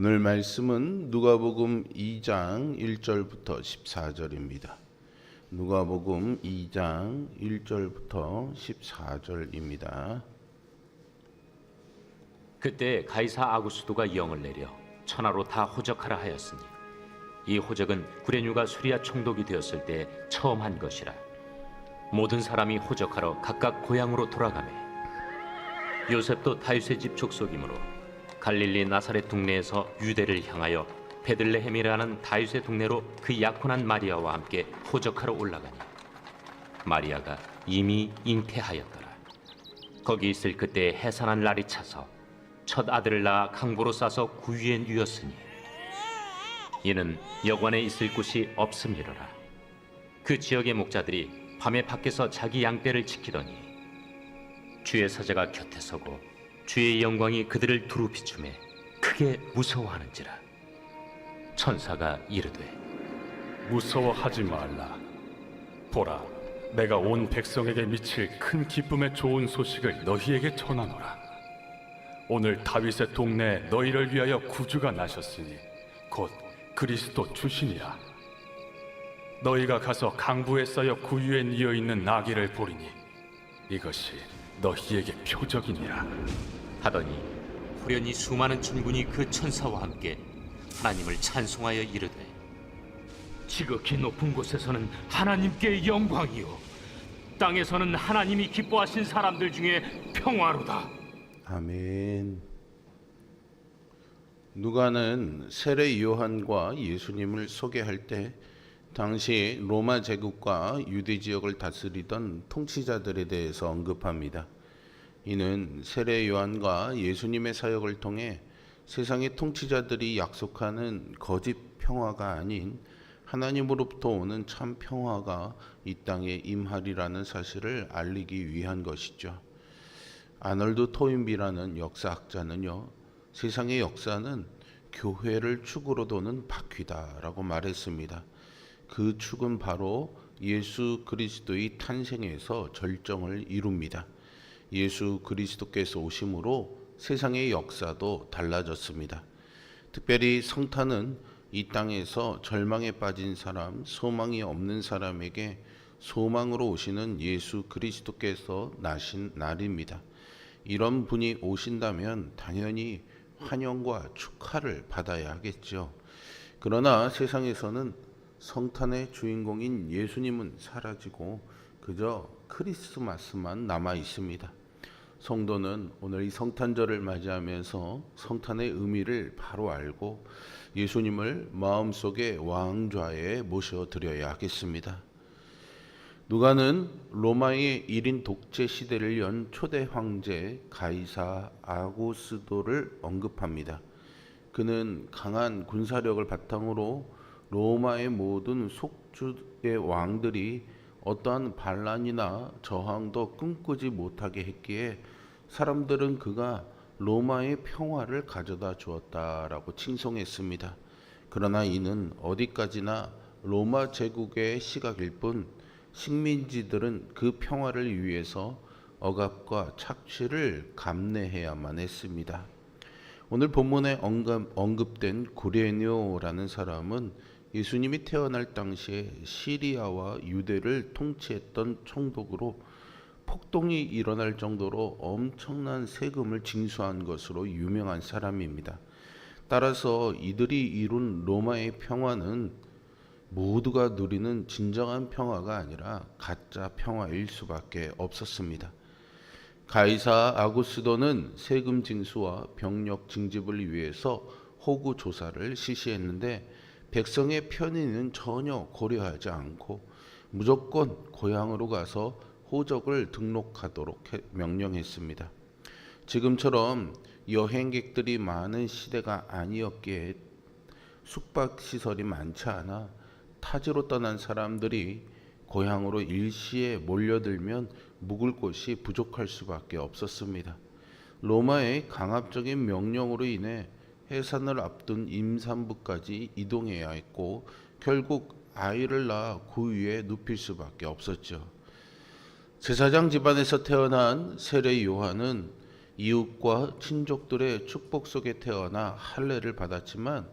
오늘 말씀은 누가복음 2장 1절부터 14절입니다. 누가복음 2장 1절부터 14절입니다. 그때 가이사 아구스도가 영을 내려 천하로 다 호적하라 하였으니 이 호적은 구레뉴가 수리아 총독이 되었을 때 처음 한 것이라 모든 사람이 호적하러 각각 고향으로 돌아가매 요셉도 다윗의 집 족속이므로 갈릴리 나사렛 동네에서 유대를 향하여 베들레헴이라는 다윗의 동네로 그 약혼한 마리아와 함께 호적하러 올라가니 마리아가 이미 잉태하였더라. 거기 있을 그때 해산한 날이 차서 첫 아들을 낳아 강보로 싸서 구유에 누였으니 이는 여관에 있을 곳이 없음이로라. 그 지역의 목자들이 밤에 밖에서 자기 양떼를 지키더니 주의 사자가 곁에 서고 주의 영광이 그들을 두루 비추매 크게 무서워하는지라 천사가 이르되 무서워하지 말라. 보라, 내가 온 백성에게 미칠 큰 기쁨의 좋은 소식을 너희에게 전하노라. 오늘 다윗의 동네에 너희를 위하여 구주가 나셨으니 곧 그리스도 주시니라. 너희가 가서 강부에 쌓여 구유에 뉘어 있는 나귀를 보리니 이것이 너희에게 표적이니라. 하더니 호련히 수많은 천군이 그 천사와 함께 하나님을 찬송하여 이르되 지극히 높은 곳에서는 하나님께 영광이요 땅에서는 하나님이 기뻐하신 사람들 중에 평화로다. 아멘. 누가는 세례 요한과 예수님을 소개할 때 당시 로마 제국과 유대 지역을 다스리던 통치자들에 대해서 언급합니다. 이는 세례 요한과 예수님의 사역을 통해 세상의 통치자들이 약속하는 거짓 평화가 아닌 하나님으로부터 오는 참 평화가 이 땅에 임하리라는 사실을 알리기 위한 것이죠. 아널드 토인비라는 역사학자는요, 세상의 역사는 교회를 축으로 도는 바퀴다라고 말했습니다. 그 축은 바로 예수 그리스도의 탄생에서 절정을 이룹니다. 예수 그리스도께서 오심으로 세상의 역사도 달라졌습니다. 특별히 성탄은 이 땅에서 절망에 빠진 사람, 소망이 없는 사람에게 소망으로 오시는 예수 그리스도께서 나신 날입니다. 이런 분이 오신다면 당연히 환영과 축하를 받아야 하겠죠. 그러나 세상에서는 성탄의 주인공인 예수님은 사라지고 그저 크리스마스만 남아 있습니다. 성도는 오늘 이 성탄절을 맞이하면서 성탄의 의미를 바로 알고 예수님을 마음속에 왕좌에 모셔드려야 하겠습니다. 누가는 로마의 1인 독재 시대를 연 초대 황제 가이사 아고스도를 언급합니다. 그는 강한 군사력을 바탕으로 로마의 모든 속주의 왕들이 어떠한 반란이나 저항도 꿈꾸지 못하게 했기에 사람들은 그가 로마의 평화를 가져다 주었다라고 칭송했습니다. 그러나 이는 어디까지나 로마 제국의 시각일 뿐 식민지들은 그 평화를 위해서 억압과 착취를 감내해야만 했습니다. 오늘 본문에 언급, 언급된 구레뇨라는 사람은 예수님이 태어날 당시에 시리아와 유대를 통치했던 총독으로 폭동이 일어날 정도로 엄청난 세금을 징수한 것으로 유명한 사람입니다. 따라서 이들이 이룬 로마의 평화는 모두가 누리는 진정한 평화가 아니라 가짜 평화일 수밖에 없었습니다. 가이사 아구스도는 세금 징수와 병력 징집을 위해서 호구 조사를 실시했는데 백성의 편의는 전혀 고려하지 않고 무조건 고향으로 가서 호적을 등록하도록 해- 명령했습니다. 지금처럼 여행객들이 많은 시대가 아니었기에 숙박 시설이 많지 않아 타지로 떠난 사람들이 고향으로 일시에 몰려들면 묵을 곳이 부족할 수밖에 없었습니다. 로마의 강압적인 명령으로 인해 해산을 앞둔 임산부까지 이동해야 했고 결국 아이를 낳아 그 위에 눕힐 수밖에 없었죠. 제사장 집안에서 태어난 세례 요한은 이웃과 친족들의 축복 속에 태어나 할례를 받았지만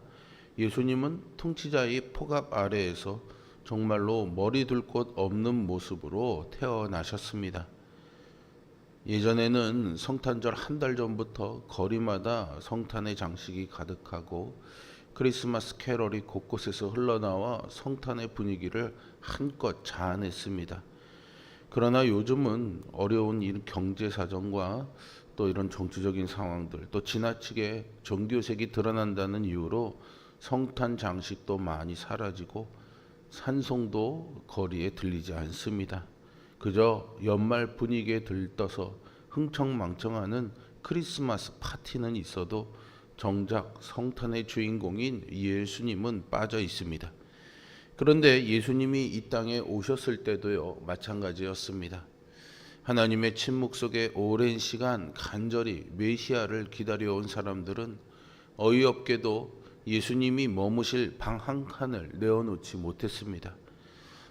예수님은 통치자의 포갑 아래에서 정말로 머리 둘 곳 없는 모습으로 태어나셨습니다. 예전에는 성탄절 한 달 전부터 거리마다 성탄의 장식이 가득하고 크리스마스 캐럴이 곳곳에서 흘러나와 성탄의 분위기를 한껏 자아냈습니다. 그러나 요즘은 어려운 이 경제 사정과 또 이런 정치적인 상황들 또 지나치게 종교색이 드러난다는 이유로 성탄 장식도 많이 사라지고 산송도 거리에 들리지 않습니다. 그저 연말 분위기에 들떠서 흥청망청하는 크리스마스 파티는 있어도 정작 성탄의 주인공인 예수님은 빠져 있습니다. 그런데 예수님이 이 땅에 오셨을 때도요 마찬가지였습니다. 하나님의 침묵 속에 오랜 시간 간절히 메시아를 기다려온 사람들은 어이없게도 예수님이 머무실 방 한 칸을 내어놓지 못했습니다.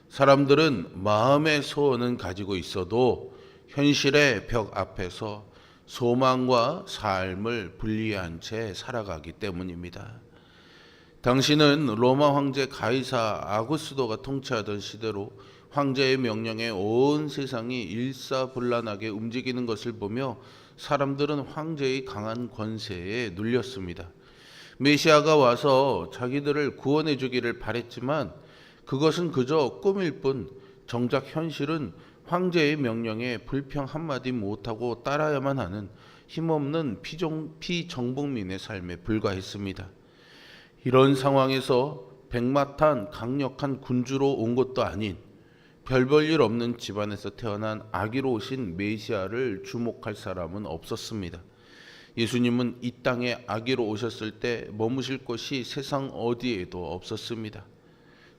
사람들은 마음의 소원은 가지고 있어도 현실의 벽 앞에서 소망과 삶을 분리한 채 살아가기 때문입니다. 당신은 로마 황제 가이사 아구스도가 통치하던 시대로 황제의 명령에 온 세상이 일사불란하게 움직이는 것을 보며 사람들은 황제의 강한 권세에 눌렸습니다. 메시아가 와서 자기들을 구원해 주기를 바랬지만 그것은 그저 꿈일 뿐 정작 현실은 황제의 명령에 불평 한마디 못하고 따라야만 하는 힘없는 피정, 피정복민의 삶에 불과했습니다. 이런 상황에서 백마탄 강력한 군주로 온 것도 아닌 별볼일 없는 집안에서 태어난 아기로 오신 메시아를 주목할 사람은 없었습니다. 예수님은 이 땅에 아기로 오셨을 때 머무실 곳이 세상 어디에도 없었습니다.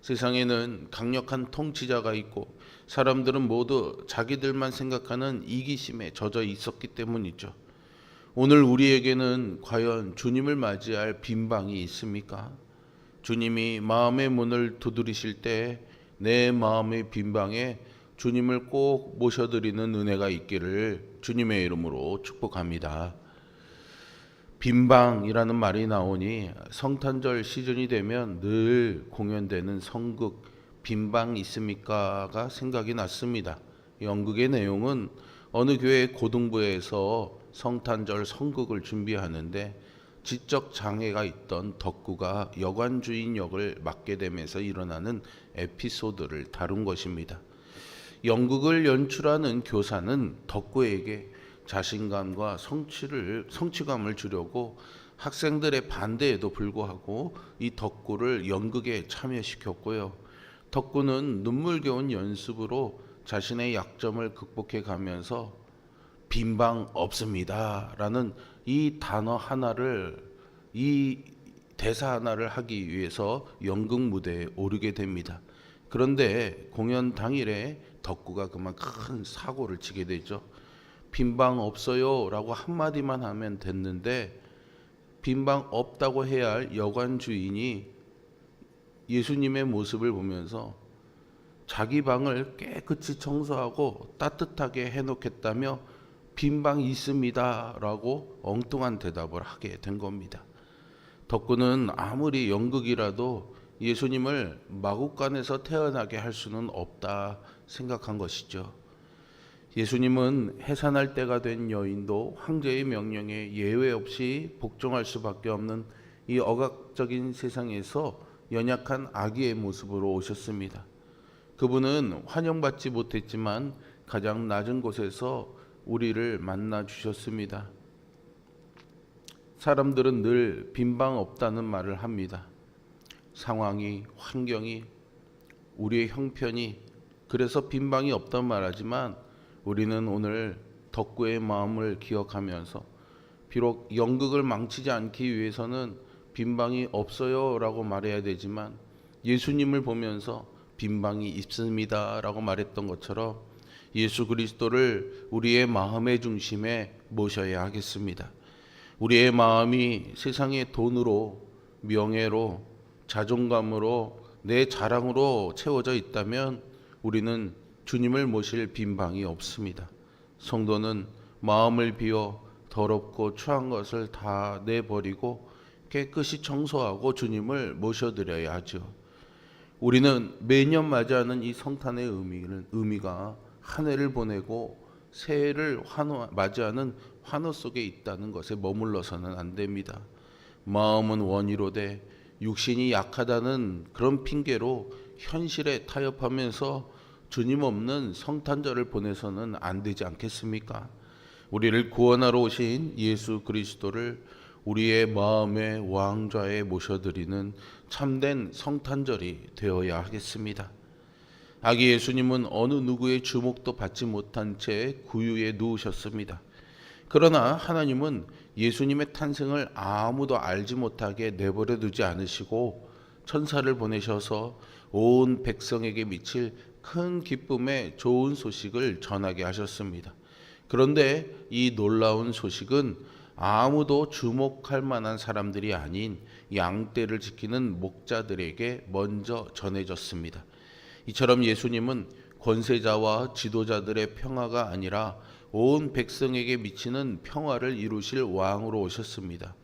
세상에는 강력한 통치자가 있고 사람들은 모두 자기들만 생각하는 이기심에 젖어 있었기 때문이죠. 오늘 우리에게는 과연 주님을 맞이할 빈방이 있습니까? 주님이 마음의 문을 두드리실 때 내 마음의 빈방에 주님을 꼭 모셔드리는 은혜가 있기를 주님의 이름으로 축복합니다. 빈방이라는 말이 나오니 성탄절 시즌이 되면 늘 공연되는 성극 빈방 있습니까가 생각이 났습니다. 연극의 내용은 어느 교회 고등부에서 성탄절 성극을 준비하는데 지적 장애가 있던 덕구가 여관 주인 역을 맡게 되면서 일어나는 에피소드를 다룬 것입니다. 연극을 연출하는 교사는 덕구에게 자신감과 성취를 성취감을 주려고 학생들의 반대에도 불구하고 이 덕구를 연극에 참여시켰고요. 덕구는 눈물겨운 연습으로 자신의 약점을 극복해 가면서 빈방 없습니다라는 이 단어 하나를 이 대사 하나를 하기 위해서 연극 무대에 오르게 됩니다. 그런데 공연 당일에 덕구가 그만 큰 사고를 치게 되죠. 빈방 없어요라고 한마디만 하면 됐는데 빈방 없다고 해야 할 여관 주인이 예수님의 모습을 보면서 자기 방을 깨끗이 청소하고 따뜻하게 해놓겠다며 빈방 있습니다라고 엉뚱한 대답을 하게 된 겁니다. 덕구는 아무리 연극이라도 예수님을 마국간에서 태어나게 할 수는 없다 생각한 것이죠. 예수님은 해산할 때가 된 여인도 황제의 명령에 예외 없이 복종할 수밖에 없는 이 억압적인 세상에서 연약한 아기의 모습으로 오셨습니다. 그분은 환영받지 못했지만 가장 낮은 곳에서 우리를 만나 주셨습니다. 사람들은 늘 빈방 없다는 말을 합니다. 상황이, 환경이, 우리의 형편이 그래서 빈방이 없단 말하지만 우리는 오늘 덕구의 마음을 기억하면서 비록 연극을 망치지 않기 위해서는 빈방이 없어요라고 말해야 되지만 예수님을 보면서 빈방이 있습니다라고 말했던 것처럼 예수 그리스도를 우리의 마음의 중심에 모셔야 하겠습니다. 우리의 마음이 세상의 돈으로 명예로 자존감으로 내 자랑으로 채워져 있다면 우리는 주님을 모실 빈방이 없습니다. 성도는 마음을 비워 더럽고 추한 것을 다 내버리고 깨끗이 청소하고 주님을 모셔드려야 하죠. 우리는 매년 맞이하는 이 성탄의 의미는 의미가 한 해를 보내고 새해를 환호 맞이하는 환호 속에 있다는 것에 머물러서는 안 됩니다. 마음은 원이로되 육신이 약하다는 그런 핑계로 현실에 타협하면서 주님 없는 성탄절을 보내서는 안 되지 않겠습니까? 우리를 구원하러 오신 예수 그리스도를 우리의 마음의 왕좌에 모셔드리는 참된 성탄절이 되어야 하겠습니다. 아기 예수님은 어느 누구의 주목도 받지 못한 채 구유에 누우셨습니다. 그러나 하나님은 예수님의 탄생을 아무도 알지 못하게 내버려 두지 않으시고 천사를 보내셔서 온 백성에게 미칠 큰 기쁨의 좋은 소식을 전하게 하셨습니다. 그런데 이 놀라운 소식은 아무도 주목할 만한 사람들이 아닌 양떼를 지키는 목자들에게 먼저 전해졌습니다. 이처럼 예수님은 권세자와 지도자들의 평화가 아니라 온 백성에게 미치는 평화를 이루실 왕으로 오셨습니다.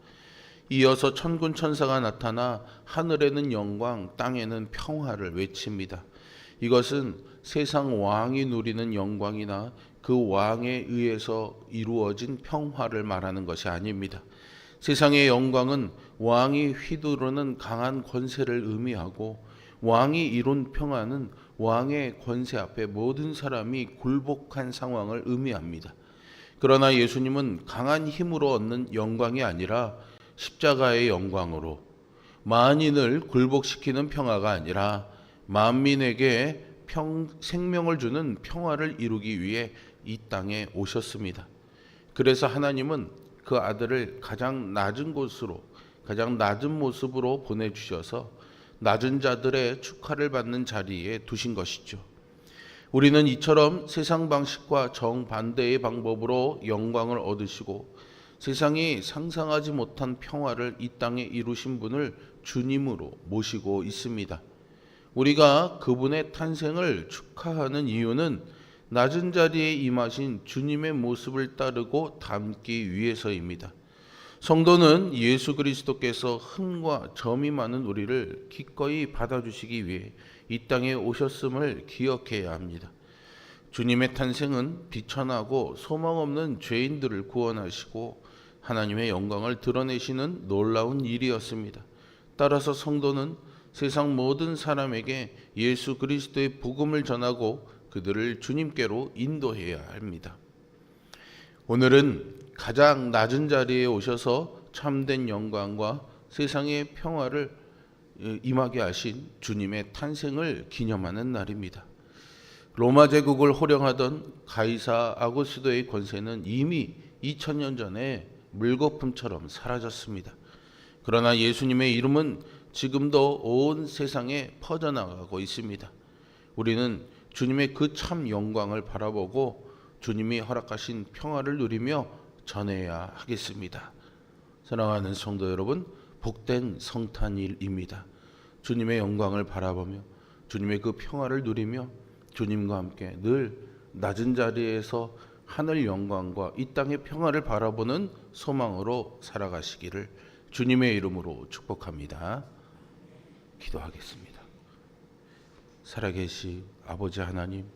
이어서 천군 천사가 나타나 하늘에는 영광, 땅에는 평화를 외칩니다. 이것은 세상 왕이 누리는 영광이나 그 왕에 의해서 이루어진 평화를 말하는 것이 아닙니다. 세상의 영광은 왕이 휘두르는 강한 권세를 의미하고 왕이 이룬 평화는 왕의 권세 앞에 모든 사람이 굴복한 상황을 의미합니다. 그러나 예수님은 강한 힘으로 얻는 영광이 아니라 십자가의 영광으로 만인을 굴복시키는 평화가 아니라 만민에게 평, 생명을 주는 평화를 이루기 위해 이 땅에 오셨습니다. 그래서 하나님은 그 아들을 가장 낮은 곳으로 가장 낮은 모습으로 보내주셔서 낮은 자들의 축하를 받는 자리에 두신 것이죠. 우리는 이처럼 세상 방식과 정반대의 방법으로 영광을 얻으시고 세상이 상상하지 못한 평화를 이 땅에 이루신 분을 주님으로 모시고 있습니다. 우리가 그분의 탄생을 축하하는 이유는 낮은 자리에 임하신 주님의 모습을 따르고 담기 위해서입니다. 성도는 예수 그리스도께서 흠과 점이 많은 우리를 기꺼이 받아주시기 위해 이 땅에 오셨음을 기억해야 합니다. 주님의 탄생은 비천하고 소망 없는 죄인들을 구원하시고 하나님의 영광을 드러내시는 놀라운 일이었습니다. 따라서 성도는 세상 모든 사람에게 예수 그리스도의 복음을 전하고 그들을 주님께로 인도해야 합니다. 오늘은 가장 낮은 자리에 오셔서 참된 영광과 세상의 평화를 임하게 하신 주님의 탄생을 기념하는 날입니다. 로마 제국을 호령하던 가이사 아고스도의 권세는 이미 2000년 전에 물거품처럼 사라졌습니다. 그러나 예수님의 이름은 지금도 온 세상에 퍼져나가고 있습니다. 우리는 주님의 그 참 영광을 바라보고 주님이 허락하신 평화를 누리며 전해야 하겠습니다. 사랑하는 성도 여러분, 복된 성탄일입니다. 주님의 영광을 바라보며 주님의 그 평화를 누리며 주님과 함께 늘 낮은 자리에서 하늘 영광과 이 땅의 평화를 바라보는 소망으로 살아가시기를 주님의 이름으로 축복합니다. 기도하겠습니다. 살아계시 아버지 하나님,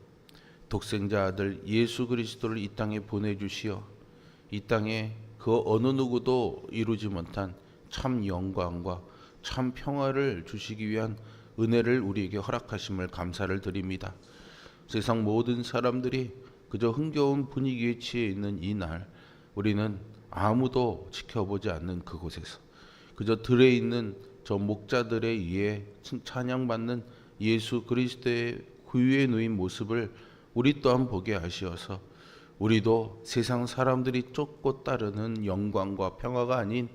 독생자 아들 예수 그리스도를 이 땅에 보내주시어 이 땅에 그 어느 누구도 이루지 못한 참 영광과 참 평화를 주시기 위한 은혜를 우리에게 허락하심을 감사를 드립니다. 세상 모든 사람들이 그저 흥겨운 분위기에 취해 있는 이 날, 우리는 아무도 지켜보지 않는 그곳에서 그저 들에 있는 저 목자들에 의해 찬양받는 예수 그리스도의 구유에 누인 모습을 우리 또한 보게 하시어서 우리도 세상 사람들이 쫓고 따르는 영광과 평화가 아닌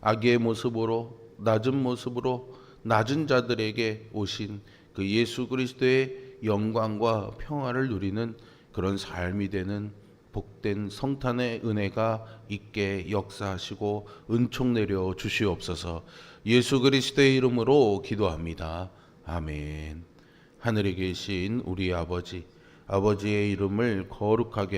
악의 모습으로 낮은 모습으로 낮은 자들에게 오신 그 예수 그리스도의 영광과 평화를 누리는 그런 삶이 되는 복된 성탄의 은혜가 있게 역사하시고 은총 내려 주시옵소서. 예수 그리스도의 이름으로 기도합니다. 아멘. 하늘에 계신 우리 아버지, 아버지의 이름을 거룩하게